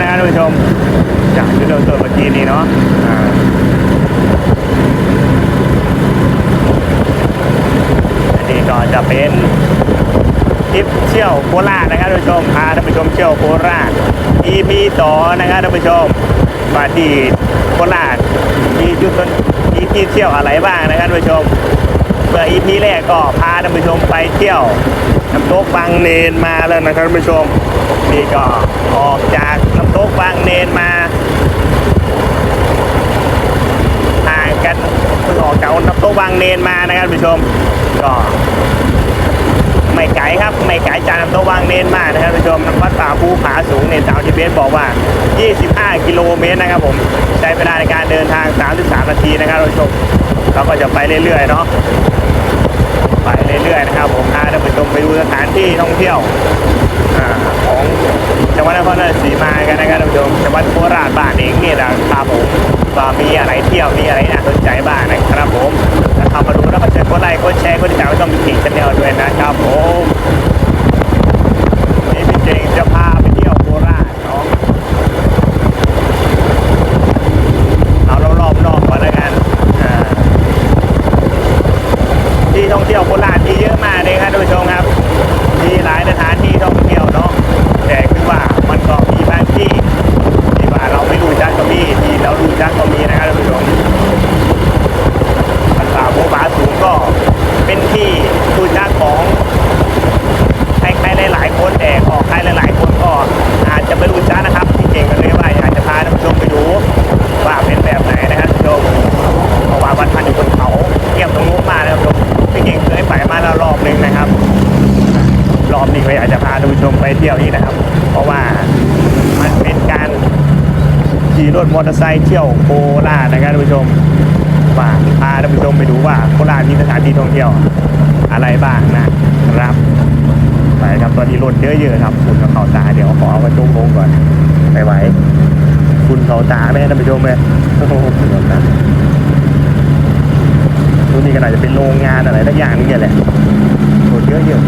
นะครับท่านผู้ชม จากที่เราตัวเมื่อกี้นี้เนาะอันนี้ก็จะเป็นทริปเที่ยวโคราชนะครับท่านผู้ชมพาท่านผู้ชมเที่ยวโคราช EP ต่อนะครับท่านผู้ชมมาที่โคราชมีจุดต้นมีที่เที่ยวอะไรบ้างนะครับท่านผู้ชมเมื่อ EP แรกก็พาท่านผู้ชมไปเที่ยวน้ำตกบางเนนมาแล้วนะครับท่านผู้ชม นี่ก็ออกจากน้ำตกบางเนนมาห่างกันเพิ่งออกจากน้ำตกบางเนนมานะครับผู้ชม ก็ไม่ไกลครับไม่ไกลจากน้ำตกบางเนนมากนะครับผู้ชมวัดป่าภูผาสูงในสาวจีเบสบอกว่า 25 กิโลเมตรนะครับผมใช้เวลาในการเดินทาง 33 นาทีนะครับท่านผู้ชมเราก็จะไปเรื่อยๆเนาะไปเรื่อยๆนะครับผมพาท่านผู้ชมไปดูสถานที่ท่องเที่ยวอ่า ของจังหวัดนครราชสีมากันนะครับท่านผู้ชมจังหวัดโคราชบ้านเองนี่นะครับผมว่ามีอะไรเที่ยวมีอะไรน่าสนใจบ้างนะครับผมถ้าเข้ามาดูแล้วก็เชิญกดไลค์กดแชร์กดติดตามต้องบิ๊กชแนลด้วยนะครับผมนี่พี่เจงจะพาไปเที่ยวโคราชเนาะเอารอบๆนอกก่อนแล้วกันอ่า ที่ท่องเที่ยวโคราชมีเยอะมากเลยครับท่านผู้ชมครับ มีหลายสถานที่ท่องเที่ยวเนาะ แต่คือว่ามันก็มีบางที่ที่ว่าเราไม่รู้จักก็มีที่เรารู้จักก็มีนะครับท่านผู้ชมมันป่าโมบาสูงก็เป็นที่รู้จักของใครๆหลายๆคนแต่ก็ใครหลายๆคนก็อาจจะไม่รู้จักนะครับที่เก่งกันเลยว่าอยากจะพาท่านผู้ชมไปดูว่าเป็นแบบไหนนะครับท่านผู้ชม เพราะว่าวัดพันอยู่บนเขาเทียบตรงนู้นมาแล้วครับพี่เก่งเคยไปมาแล้วรอบหนึ่งนะครับ รอบนี้ก็อยากจะพาท่านผู้ชมไปเที่ยวอีกนะครับ เพราะว่ามันเป็นการขี่รถ มอเตอร์ไซค์เที่ยวโคราชนะครับท่านผู้ชมว่าพาท่านผู้ชมไปดูว่าโคราชมีสถานที่ท่องเที่ยวอะไรบ้างนะครับไปครับตอนนี้รถเยอะๆครับคุณกับเขาตาเดี๋ยวขอเอากระจุกลงก่อนไปไหวคุณเขาตาไหมท่านผู้ชมเลยโอ้โหคุณเขาตาตัวนี้ก็น่าจะเป็นโรงงานอะไรสักอย่างนี่แหละโหดเยอะเยอะ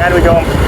ahead we go.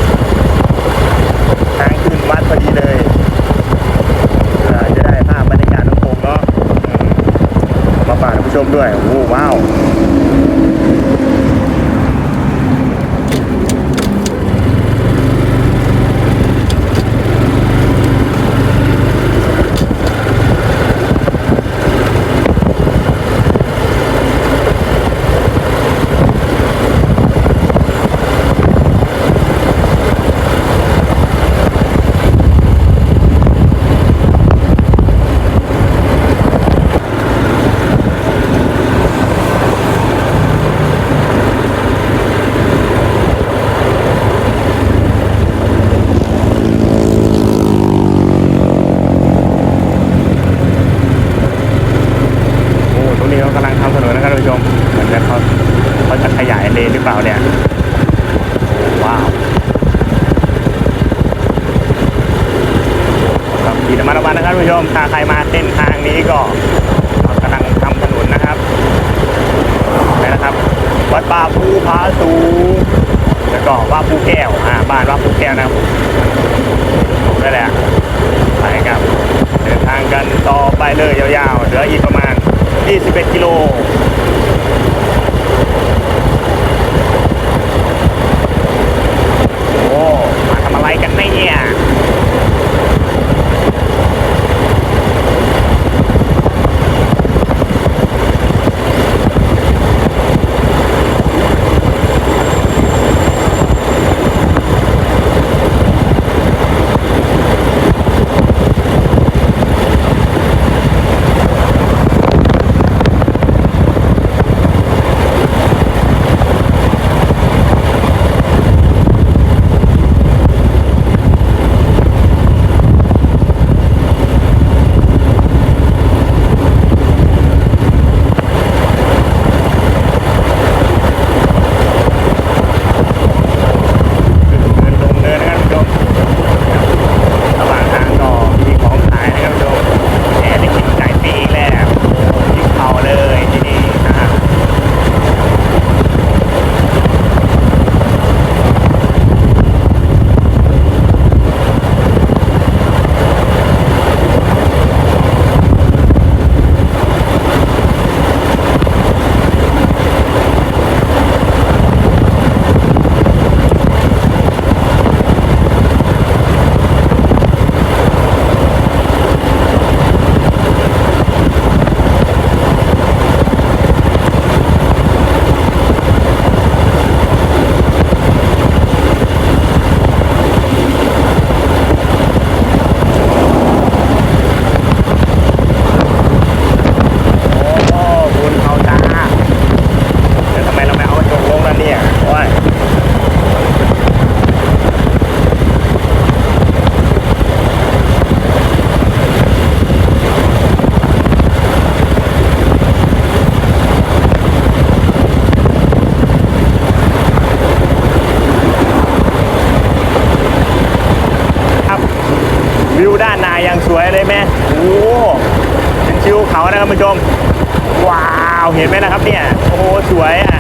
ไหมนะครับ เนี่ยโอ้โหสวยอะ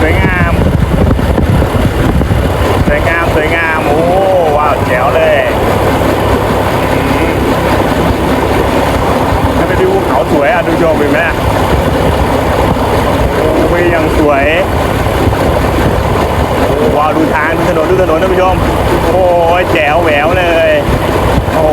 สวยงามสวยงามสวยงามโอ้ว้าวแจ๋วเลยถ้าเป็นที่ภูเขาสวยอะดูโยมเห็นไหมโอ้ยยังสวยว้าวดูทางดูถนนดูถนนท่านผู้ชมโอ้ยแจ๋วแหววเลยโอ้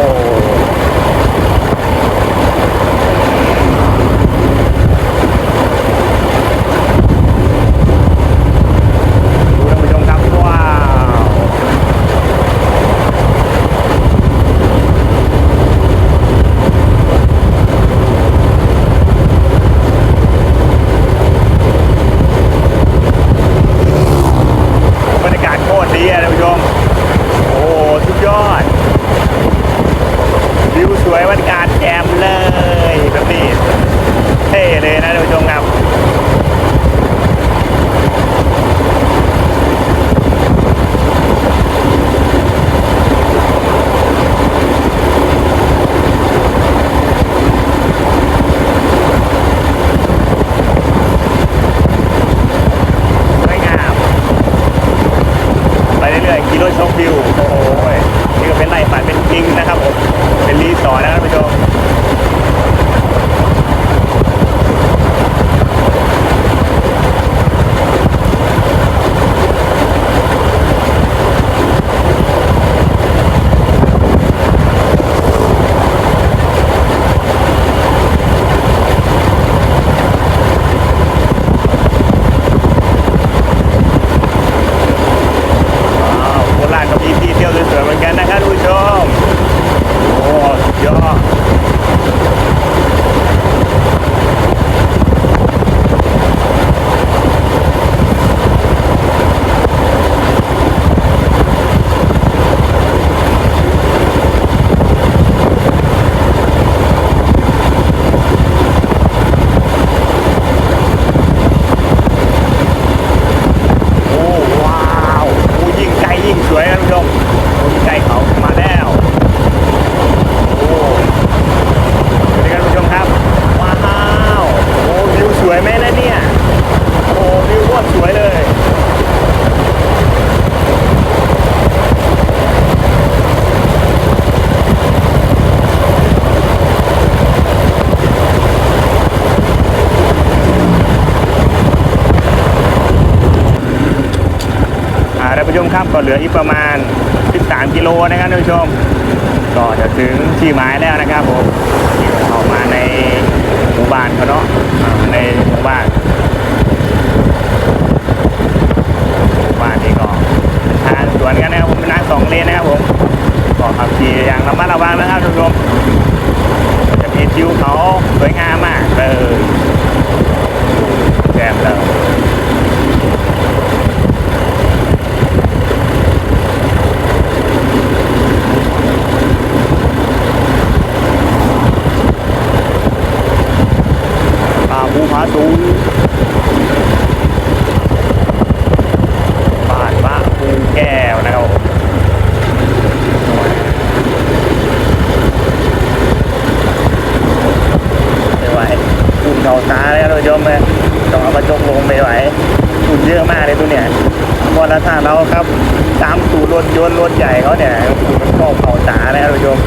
มาลยต่องาระจกลงไปไหวฝุ่นเยอะมากเลยตัวเนี่ยมอเตอร์ไซค์เราครับตามสูตรรถยนต์รถใหญ่เขาเนี่ยฝุ่นมันเขาเข่าจ๋าเลยครัโยม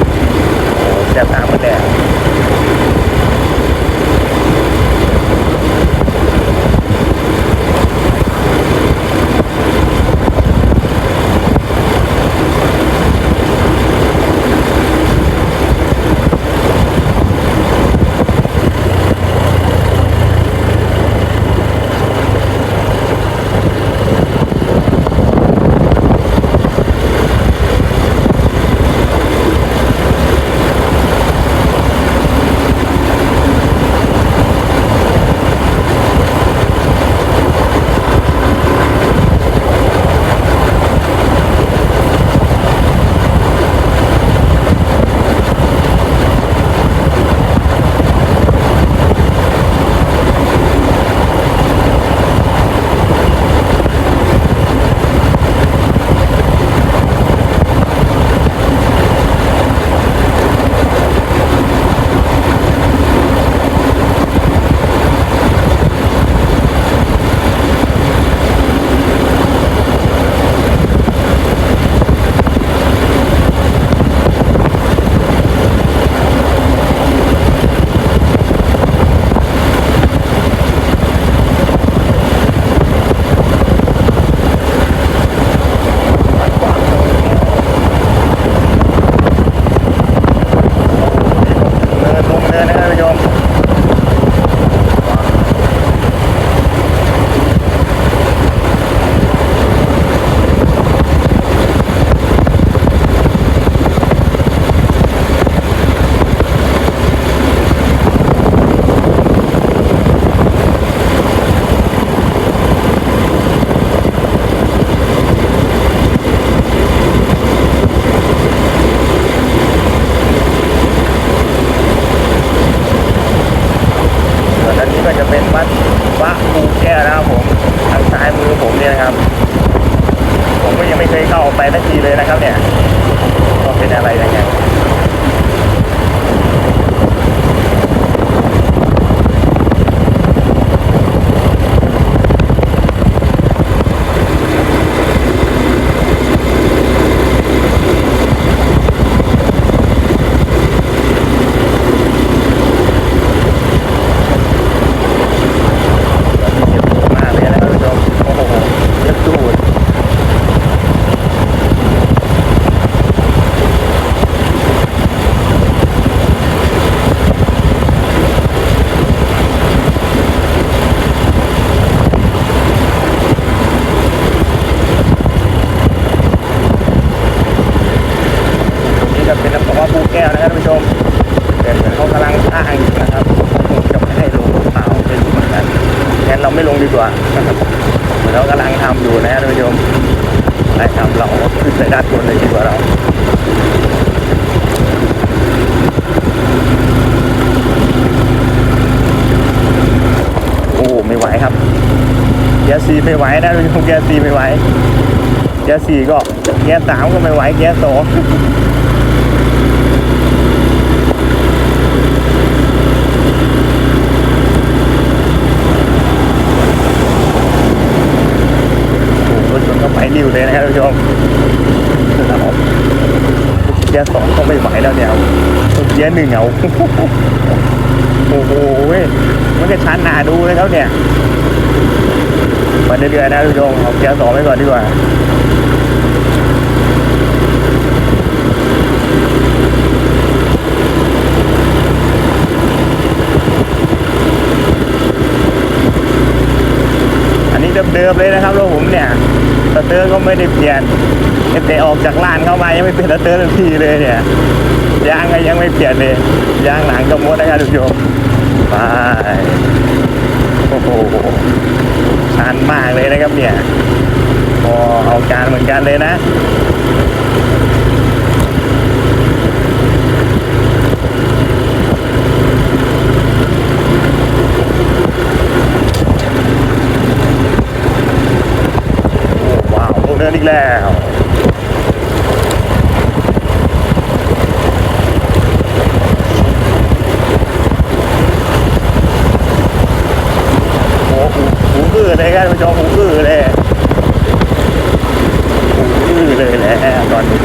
ไม่ไหวนะเป็นของแกสี่ไม่ไหวแกสี่ก็แกสามก็ไม่ไหวแกสองอยู่เลยนะครับทุกผู้ชมเกียร์สองก็ไม่ไหวแล้วเนี่ยเกียร์หนึ่งเอาโอ้โหมันจะชั้นหนาดูเลยครับเนี่ย มาเรื่อยๆนะทุกชมเอาแก้ยร์สองไว้ก่อนดีกว่าอันนี้เดิมเลยนะครับรถผมเนี่ยสเตอร์ก็ไม่ได้เปลี่ยนแต่ออกจากลานเข้ามายังไม่เปลี่ยนสเตอร์ทันทีเลยเนี่ยยางก็ยังไม่เปลี่ยนเลยยางหลังกระมดนะครับทุกโยมไปโอ้โห นานมากเลยนะครับเนี่ยพอเอาการเหมือนกันเลยนะโอ้ว้าวลงเนินอีกแล้วโอ้หูหูอื้อเลยครับท่านผู้ชมหูอื้อเลยหูอื้อ เลยแหละตอนนี้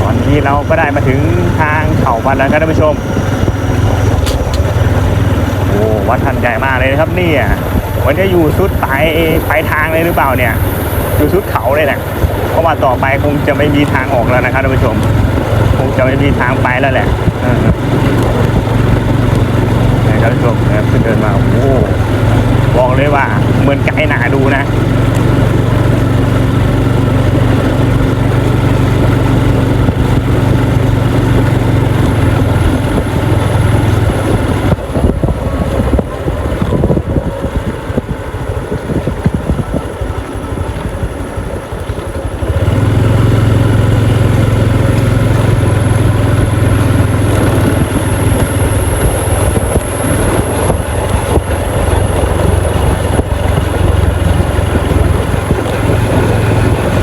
ตอนนี้เราก็ได้มาถึงทางเขาวัดแล้วครับท่านผู้ชม ว่าทันใจมากเลยนะครับนี่ยวันนี้อยู่สุดปลายปลายทางเลยหรือเปล่าเนี่ย อยู่สุดเขาเลยนะเพราะว่าต่อไปคงจะไม่มีทางออกแล้วนะครับท่านผู้ชม คงจะไม่มีทางไปแล้วแหละนะครับท่านผู้ชมนะครับขึ้นเดินมาโอ้บอกเลยว่าเหมือนไกลหนาดูนะ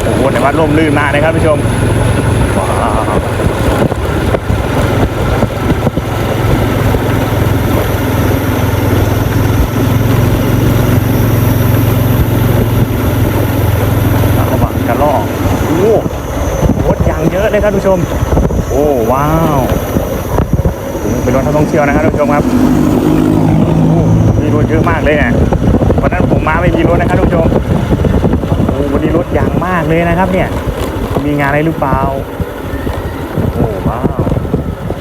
โอ้โหแต่ว่าลมลื่นมากเลยครับผู้ชมว้าวระหว่างกระลอกโอ้โหรถอย่าง เยอะเลยครับผู้ชม โอ้ว้าวเป็นรถท่องเที่ยวนะครับท่านผู้ชมครับมีรถเยอะมากเลยเนี่ยวันนั้นผมมาไม่มีรถนะครับท่านผู้ชมโอ้วันนี้รถยางมากเลยนะครับ เนี่ย มีงานอะไรหรือเปล่าโอ้ว้าว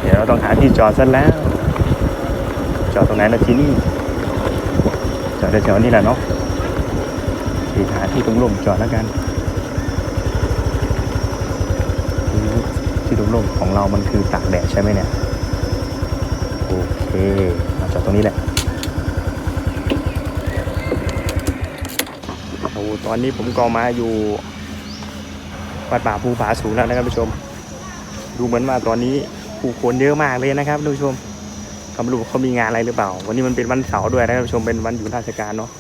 เดี๋ยวเราต้องหาที่จอดซะแล้ว จอดตรงไหนละที่นี่จอดแถวๆนี้แหละเนาะที่หาที่ตรงร่มจอดแล้วกันที่ต รงร่มของเรามันคือตากแดดใช่ไหมเนี่ย โอเคมาจอดตรงนี้แหละโอ้ตอนนี้ผมก็มาอยู่วัดป่าภูผาสูงแล้วนะครับผู้ชม ดูเหมือนว่าตอนนี้ผู้คนเยอะมากเลยนะครับท่านผู้ชมเขาไม่รู้เขามีงานอะไรหรือเปล่า วันนี้มันเป็นวันเสาร์ด้วยนะครับท่านผู้ชมเป็นวันหยุดราชการเนาะ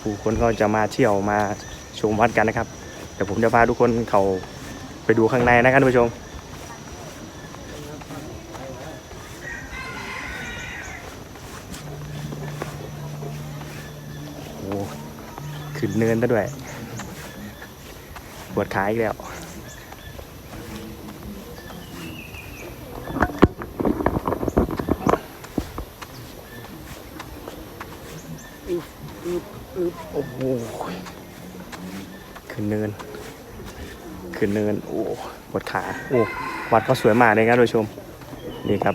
ผู้คนก็จะมาเที่ยวมาชมวัดกันนะครับเดี๋ยวผมจะพาทุกคนเขา ไปดูข้างในนะครับท่านผู้ชม โอ้ขึ้นเนินซะด้วย ปวดขาอีกแล้วอึบอึบอึบโอ้โหขึ้นเนิน ขึ้นเนิน โอ้ปวดขา โอ้ วัดเขาสวยมากเลยครับท่านผู้ชม นี่ครับ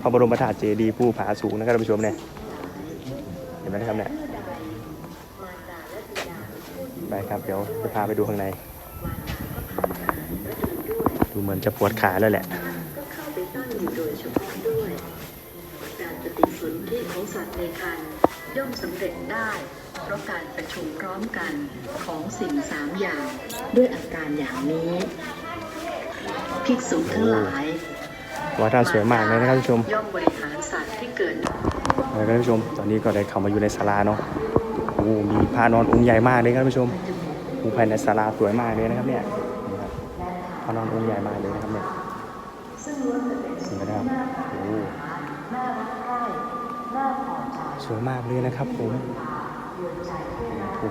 พระบรมธาตุเจดีย์ผู้ผาสูงนะครับท่านผู้ชมเนี่ย เห็นไหมครับเนี่ยไปครับ เดี๋ยวจะพาไปดูข้างใน ดูเหมือนจะปวดขาแล้วแหละการปฏิสนธิของสัตว์ในครรภ์ย่อมสำเร็จได้ เพราะการ ประชุมพร้อมกันของสิ่งสามอย่างด้วยอาการอย่างนี้ภิกษุทั้งหลายวัดท่าสวยมากเลยนะครับท่านผู้ชมย่อมบริหารสัตว์ที่เกิดแล้วก็ท่านผู้ชม ตอนนี้ก็ได้เข้ามาอยู่ในศาลาเนาะโอ้มีพระนอนองค์ใหญ่มากเลยครับท่านผู้ชมอูภายในศาลาสวยมากเลยนะครับเนี่ยนี่ครับพระนอนองค์ใหญ่มากเลยนะครับเนี่ยนี่นะครับโอ้สวยมากเลยนะครับผม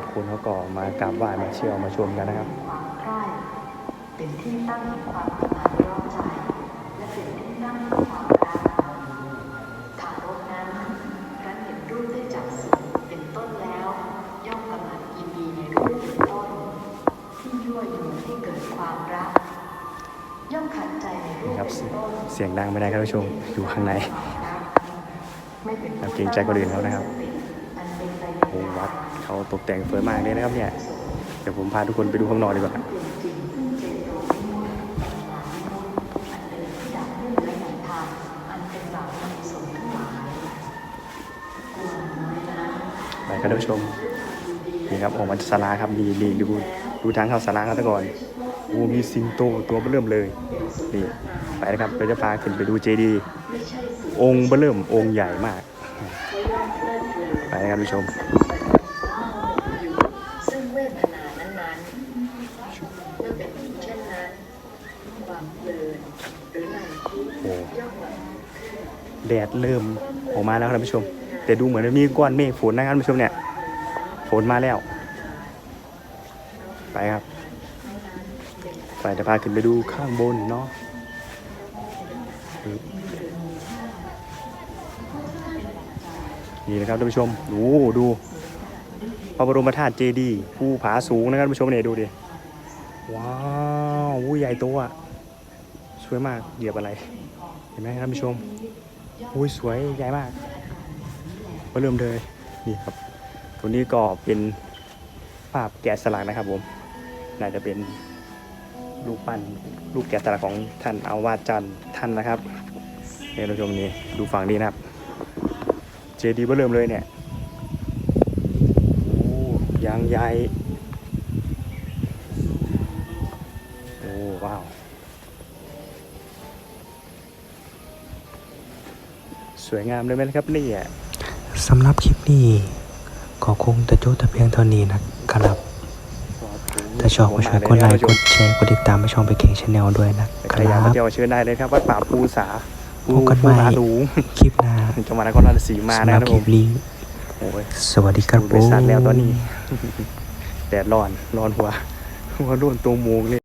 ทุกคนเขาก็มากราบไหว้มาเชี่ยวมาชมกันนะครับเป็นที่ตั้งความสมานร้อนใจและสิ่งที่นั่งความรักทารกนั้นครั้นเห็นรูปได้จากสูงเป็นต้นแล้ว ย่อมกำลังยินดีในรูปเป็นต้น ที่ยั่วยวนให้เกิดความรัก ย่อมขัดใจในรูปนี่ครับเป็นต้นเสียงดังไม่ได้ครับท่านผู้ชมอยู่ข้างในไม่เป็นครับเกรงใจคนอื่นเขานะครับอันเป็นไปในโอ้วัด เขาตกแต่งสวยมากเลยนะครับเนี่ย เดี๋ยวผมพาทุกคนไปดูข้างนอกดีกว่าจริงซึ่งเจโตวิมุตติปัญญาวิมุตติอันเลยก่อนไปครับท่านผู้ชมนี่ครับออกมาจากศาลาครับนี่นี่ดูดูทางเข้าศาลาครับทุกคนโอ้มีสิงโตตัวเบิ่มเลยนี่ไปนะครับเราจะพาขึ้นไปดูเจดีองค์เบิ่มองค์ใหญ่มาก ไปนะครับท่านผู้ชม อยู่ซึ่งเวทนานั้นๆเมื่อเป็นเช่นนั้น ความเพลินหรือนันทิ โอ้แดดเริ่มออกมาแล้วครับท่านผู้ชม แต่ดูเหมือนมีก้อนเมฆฝนนะครับท่านผู้ชมเนี่ย ฝนมาแล้ว ไปครับ ไปจะพาขึ้นไปดูข้างบนเนาะนี่นะครับท่านผู้ชมดูดูพระบรมธาตุเจดีย์ภูผาสูงนะครับท่านผู้ชมเนี่ยดูดิ ว้าวูใหญ่โตอะ สวยมากเหยียบอะไร เห็นไหมครับท่านผู้ชมอุ้ยสวยใหญ่มากมาเริ่มเลยนี่ครับ ตัวนี้ก็เป็นภาพแกะสลักนะครับผมน่าจะเป็นรูปปั้นรูปแกะสลักของท่านอาวาจันท่านนะครับเนี่ยท่านผู้ชมนี่ดูฝั่งนี้นะครับ เจดีย์เริ่มเลยเนี่ยโอ้ยางใหญ่ วยงามเลยไหมครับเนี่ยสำหรับคลิปนี้ก็คงจะจบแต่เพียงเท่านี้นะครับถ้าชอบก็ช่วยกดไลค์กดแชร์กดติดตามไปช่องไปเก่งชาแนลด้วยนะคใครรัอยากมาบเที่ยวเชิญได้เลยครับวัดป่าภูสาภูพบกันภูใหม่ผาสูงคลิปหน้าจังหวัดนครราชสีมาสำหนะรัครับคผลิมปนี้โอ้ยสวัสดีครับดูผบริษัทแล้วตอนมนี้แดดร้อนร้อนหัวหัวร่วนตัวโมงเลย